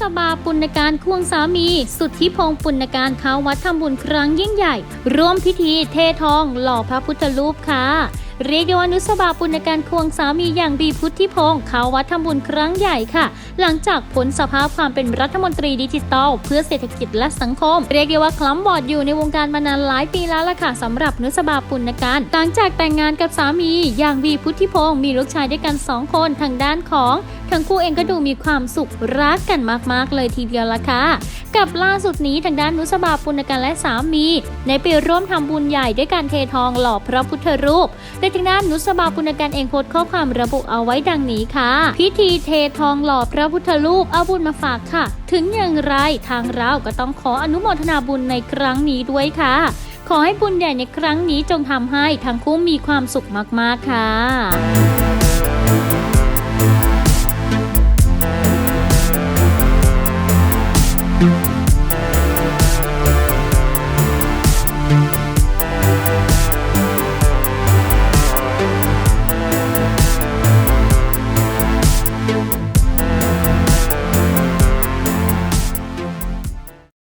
สบาปุณการควงสามี สุทธิพงศ์ปุณการเข้าวัดทำบุญครั้งยิ่งใหญ่ ร่วมพิธีเททอง หล่อพระพุทธรูปค่ะ เรียกได้ว่านุสบาปุณการควงสามีอย่างบีพุทธิพงศ์เข้าวัดทำบุญครั้งใหญ่ค่ะ หลังจากพ้นสภาพความเป็นรัฐมนตรีดิจิทัล เพื่อเศรษฐกิจและสังคม เรียกได้ว่าคล้ำบอดอยู่ในวงการมานานหลายปีแล้วล่ะค่ะสำหรับนุสบาปุณการหลังจากแต่งงานกับสามีอย่างบีพุทธิพงศ์มีลูกชายด้วยกันสองคนทางด้านของ ทั้งคู่เองก็ดูมีความสุขรักกันมาก ๆ เลยทีเดียวล่ะค่ะกับล่าสุดนี้ทางด้านนุสบาปุณกันและสามีในไปร่วมทำบุญใหญ่ด้วยการเททองหล่อพระพุทธรูปโดดยทางด้านนุสบาปุณกันเองโพสข้อความระบุเอาไว้ดังนี้ค่ะ พิธีเททองหล่อพระพุทธรูปเอาบุญมาฝากค่ะ ถึงอย่างไรทางเราก็ต้องขออนุโมทนาบุญในครั้งนี้ด้วยค่ะ ขอให้บุญใหญ่ในครั้งนี้จงทำให้ทั้งคู่มีความสุขมากๆค่ะ